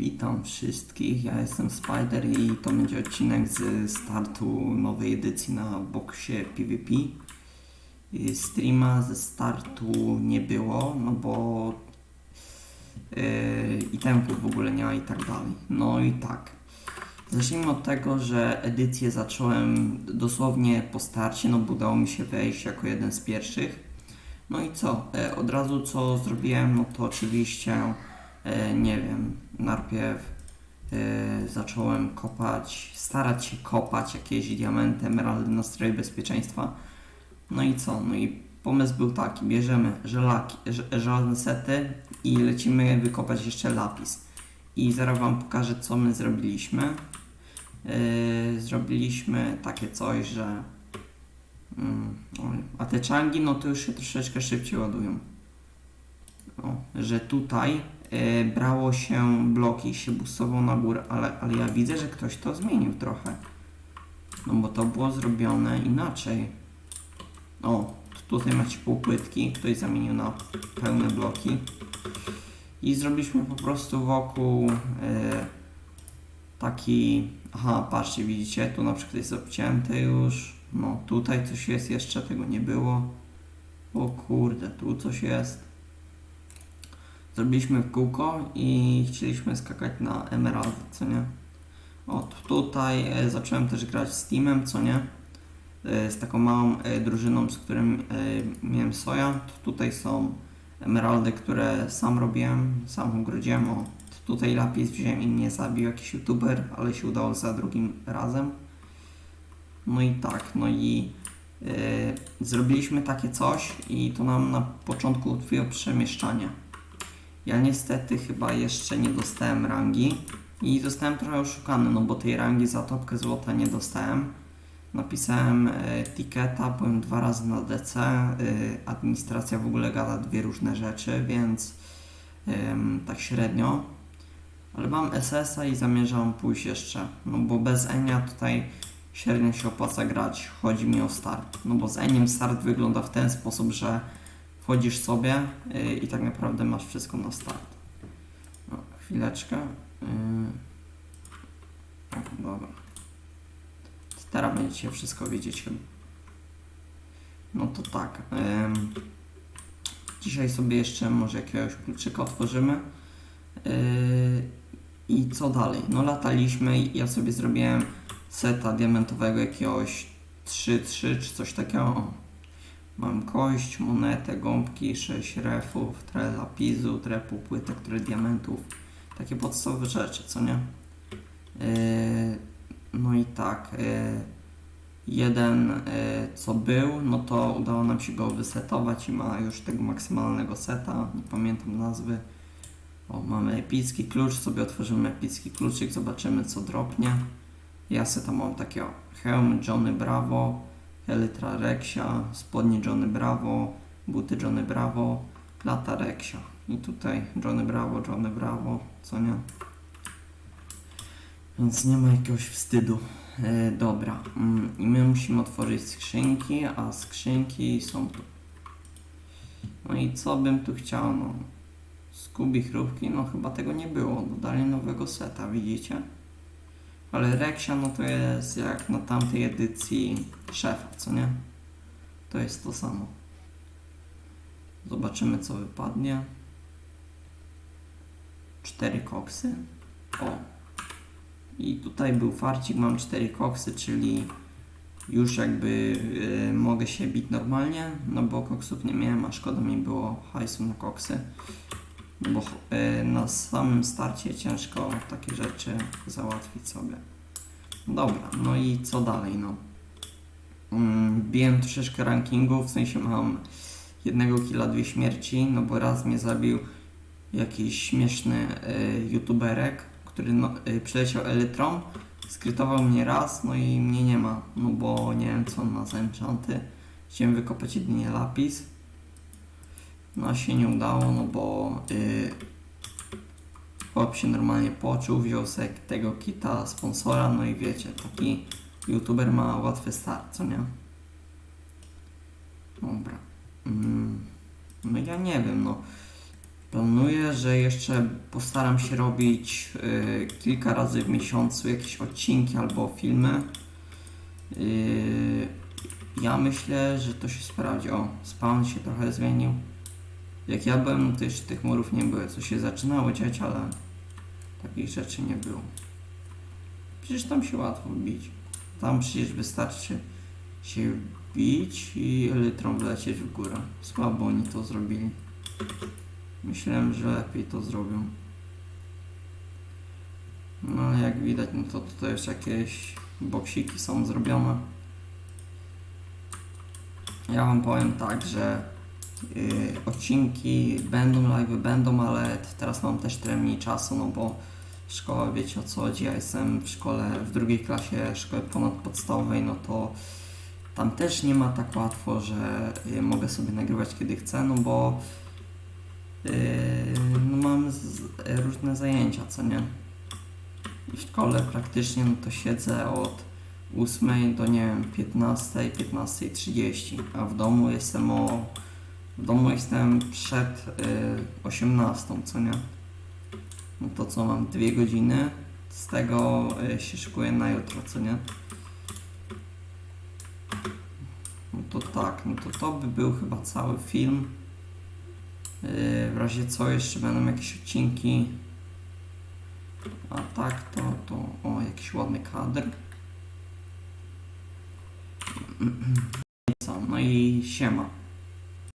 Witam wszystkich, ja jestem Spider i to będzie odcinek z startu nowej edycji na boksie PvP. Y, Streama ze startu nie było, no bo yy, itemków w ogóle nie ma i tak dalej. No i tak. Zacznijmy od tego, że edycję zacząłem dosłownie po starcie, no bo udało mi się wejść jako jeden z pierwszych. No i co? E, Od razu co zrobiłem, no to oczywiście, nie wiem, najpierw e, zacząłem kopać, starać się kopać jakieś diamenty, emeraldy na stroje bezpieczeństwa. No i co? No i pomysł był taki, bierzemy żelaki, żelazne sety i lecimy wykopać jeszcze lapis. I zaraz Wam pokażę, co my zrobiliśmy. Yy, zrobiliśmy takie coś, że Mm. A te czangi, no to już się troszeczkę szybciej ładują. O, że tutaj e, brało się bloki, się bustowało na górę, ale, ale ja widzę, że ktoś to zmienił trochę. No bo to było zrobione inaczej. O, tutaj macie półpłytki, ktoś zamienił na pełne bloki. I zrobiliśmy po prostu wokół e, taki... Aha, patrzcie, widzicie, tu na przykład jest obcięte już. No, tutaj coś jest jeszcze, tego nie było. O kurde, tu coś jest. Zrobiliśmy kółko i chcieliśmy skakać na emeraldy, co nie? O, t- tutaj e, zacząłem też grać z teamem, co nie? E, z taką małą e, drużyną, z którym miałem soja. Tutaj są emeraldy, które sam robiłem, sam ogrodziłem. O, tutaj lapis wziąłem i mnie zabił jakiś youtuber, ale się udało za drugim razem. No i tak, no i yy, zrobiliśmy takie coś i to nam na początku ułatwiło przemieszczanie. Ja niestety chyba jeszcze nie dostałem rangi i zostałem trochę oszukany, no bo tej rangi za topkę złota nie dostałem. Napisałem tiketa, byłem dwa razy na DC, e, administracja w ogóle gada dwie różne rzeczy, więc tak średnio. Ale mam SS-a i zamierzam pójść jeszcze, no bo bez Enia tutaj średnio się opłaca grać. Chodzi mi o start. No bo z Eniem start wygląda w ten sposób, że wchodzisz sobie yy, i tak naprawdę masz wszystko na start. No, chwileczkę. Yy. O, dobra. Teraz będziecie wszystko wiedzieć chyba. No to tak. dzisiaj sobie jeszcze może jakiegoś kluczyka otworzymy. Yy, I co dalej? No lataliśmy ja sobie zrobiłem seta diamentowego jakiegoś 3-3 czy coś takiego. Mam kość, monetę, gąbki, 6 refów, trochę lapisu, trochę półpłytek, trochę diamentów. Takie podstawowe rzeczy, co nie? Yy, no i tak. Yy, jeden yy, co był, no to udało nam się go wysetować i ma już tego maksymalnego seta. Nie pamiętam nazwy. O, mamy epicki klucz, sobie otworzymy epicki kluczyk, zobaczymy co dropnie. Ja se tam mam takiego hełm Johnny Bravo, elytra Rexia, spodnie Johnny Bravo, buty Johnny Bravo, lata Rexia. I tutaj Johnny Bravo, Johnny Bravo, co nie? Więc nie ma jakiegoś wstydu. E, dobra, mm, i my musimy otworzyć skrzynki, a skrzynki są tu. No i co bym tu chciał? No, Skubi chrupki, no chyba tego nie było. Dodali nowego seta, widzicie? Ale Rexia no to jest jak na tamtej edycji szefa, co nie? To jest to samo. Zobaczymy co wypadnie. Cztery koksy. O. I tutaj był farcik, mam cztery koksy, czyli już jakby y, mogę się bić normalnie, no bo koksów nie miałem, a szkoda mi było hajsu na koksy. No bo y, na samym starcie ciężko takie rzeczy załatwić sobie. Dobra, no i co dalej, no. Mm, Biłem troszeczkę rankingów, w sensie mam jednego killa, dwie śmierci, no bo raz mnie zabił jakiś śmieszny y, youtuberek, który no, y, przyleciał elytrą, skrytował mnie raz, no i mnie nie ma, no bo nie wiem co on ma za enchanty. Chciałem wykopać jedynie lapis, no się nie udało, no bo y, chłop się normalnie poczuł, wziął sobie tego kita sponsora, no i wiecie, taki youtuber ma łatwy start, co nie? Dobra. Mm, no ja nie wiem, no. Planuję, że jeszcze postaram się robić y, kilka razy w miesiącu jakieś odcinki albo filmy. Y, ja myślę, że to się sprawdzi. O, spawn się trochę zmienił. Jak ja byłem, to jeszcze tych murów nie było. Co się zaczynało dziać, ale takich rzeczy nie było. Przecież tam się łatwo bić. Tam przecież wystarczy się bić i elytrą wlecieć w górę. Słabo oni to zrobili. Myślałem, że lepiej to zrobią. No ale jak widać, no to tutaj już jakieś boksiki są zrobione. Ja wam powiem tak, że odcinki będą, live będą, ale teraz mam też trochę mniej czasu, no bo szkoła, wiecie o co chodzi, ja jestem w szkole, w drugiej klasie szkoły ponadpodstawowej, no to tam też nie ma tak łatwo, że y, mogę sobie nagrywać kiedy chcę, no bo yy, no mam z, różne zajęcia, co nie? I w szkole praktycznie no to siedzę od 8 do nie wiem 15, 15.30, a w domu jestem o w domu jestem przed y, 18, co nie? No to co mam dwie godziny, z tego y, się szykuję na jutro, co nie? No to tak, no to to by był chyba cały film. Yy, w razie co jeszcze będą jakieś odcinki. A tak to, to o jakiś ładny kadr. No i siema.